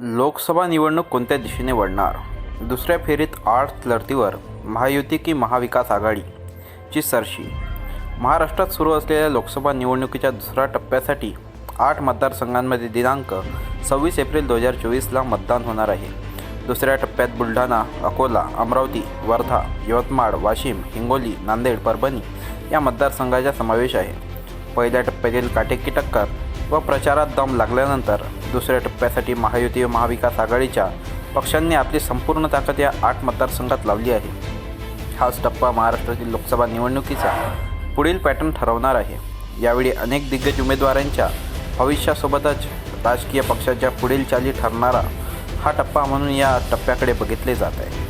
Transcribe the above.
लोकसभा निवडणूक कोणत्या दिशेने वळणार? दुसऱ्या फेरीत आठ लढतीवर महायुती की महाविकास आघाडीची सरशी. महाराष्ट्रात सुरू असलेल्या लोकसभा निवडणुकीच्या दुसऱ्या टप्प्यासाठी आठ मतदारसंघांमध्ये दिनांक सव्वीस एप्रिल दोन हजार चोवीसला मतदान होणार आहे. दुसऱ्या टप्प्यात बुलढाणा अकोला अमरावती वर्धा यवतमाळ वाशिम हिंगोली नांदेड परभणी या मतदारसंघाचा समावेश आहे. पहिल्या टप्प्यातील काटेकी टक्कर व प्रचारात दम लागल्यानंतर दुसऱ्या टप्प्यासाठी महायुती व महाविकास आघाडीच्या पक्षांनी आपली संपूर्ण ताकद या आठ मतदारसंघात लावली आहे. हाच टप्पा महाराष्ट्रातील लोकसभा निवडणुकीचा पुढील पॅटर्न ठरवणार आहे. यावेळी अनेक दिग्गज उमेदवारांच्या भविष्यासोबतच राजकीय पक्षाच्या पुढील चाली ठरणारा हा टप्पा म्हणून या टप्प्याकडे बघितले जात आहे.